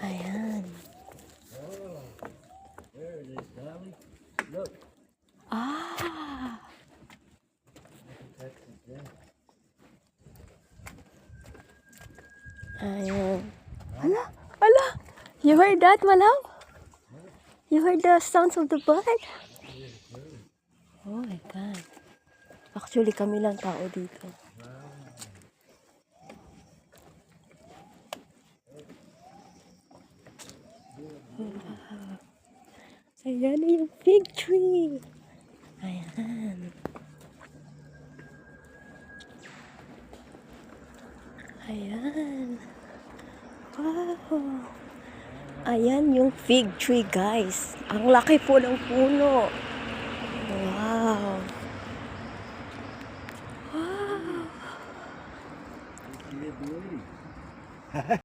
Ayan. There it is, Dolly. Look. Ah! There. Ayan. Hala! Hala! You heard that, Malaw? You heard the sounds of the bird? Oh my God. Actually, kami lang tao dito. Wow. Ayan yung fig tree. Ayan. Ayan. Wow. Ayan yung fig tree, guys. Ang laki po ng puno. Wow. Wow.